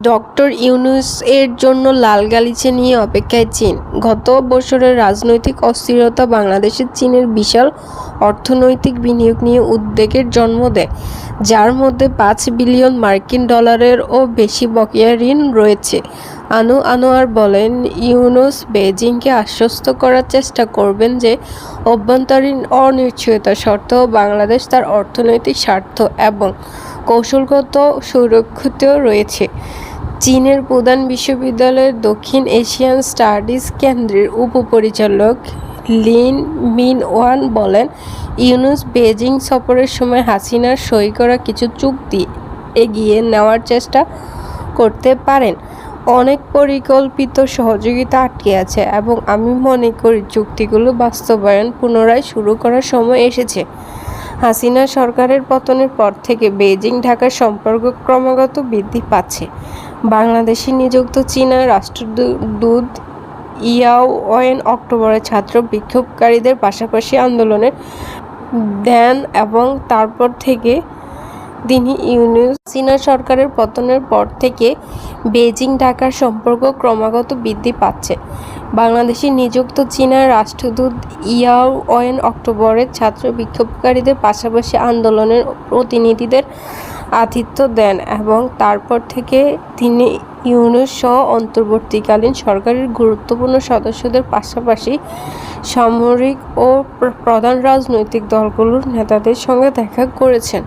Doctor Yunus এর জন্য লাল গালিচে নিয়ে অপেক্ষায় চীন। গত বছরের রাজনৈতিক অস্থিরতা বাংলাদেশে চীনের বিশাল অর্থনৈতিক বিনিয়োগ নিয়ে উদ্বেগের জন্ম দেয়, যার মধ্যে পাঁচ বিলিয়ন মার্কিন ডলারেরও বেশি বকেয়া ঋণ রয়েছে। আনু আনোয়ার বলেন, ইউনুস বেজিংকে আশ্বস্ত করার চেষ্টা করবেন যে অভ্যন্তরীণ অনিশ্চয়তা সত্ত্বেও বাংলাদেশ তার অর্থনৈতিক স্বার্থ এবং কৌশলগত সুরক্ষিত রয়েছে। চীনের প্রধান বিশ্ববিদ্যালয়ের দক্ষিণ এশিয়ান স্টাডিজ কেন্দ্রের উপপরিচালক লিন মিন ওয়ান বলেন, ইউনুস বেজিং সফরের সময় হাসিনার সই করা কিছু চুক্তি এগিয়ে নেওয়ার চেষ্টা করতে পারেন। অনেক পরিকল্পিত সহযোগিতা আটকে আছে এবং আমি মনে করি চুক্তিগুলো বাস্তবায়ন পুনরায় শুরু করার সময় এসেছে। হাসিনা সরকারের পতনের পর থেকে বেজিং ঢাকার সম্পর্ক ক্রমাগত বৃদ্ধি পাচ্ছে। বাংলাদেশে নিযুক্ত চীনা রাষ্ট্রদূত ইয়াও ওয়েন অক্টোবরে ছাত্র বিক্ষোভকারীদের পাশাপাশি আন্দোলনের দেন এবং তারপর থেকে তিনি ইউনিয়ন চীনা সরকারের পতনের পর থেকে বেজিং ঢাকার সম্পর্ক ক্রমাগত বৃদ্ধি পাচ্ছে। বাংলাদেশে নিযুক্ত চীনা রাষ্ট্রদূত ইয়াও ওয়েন অক্টোবরে ছাত্র বিক্ষোভকারীদের পাশাপাশি আন্দোলনের প্রতিনিধিদের আতিথ্য দেন এবং তারপর থেকে তিনি ইউনুস সহ অন্তর্বর্তীকালীন সরকারের গুরুত্বপূর্ণ সদস্যদের পাশাপাশি সামরিক ও প্রধান রাজনৈতিক দলগুলোর নেতাদের সঙ্গে দেখা করেছেন।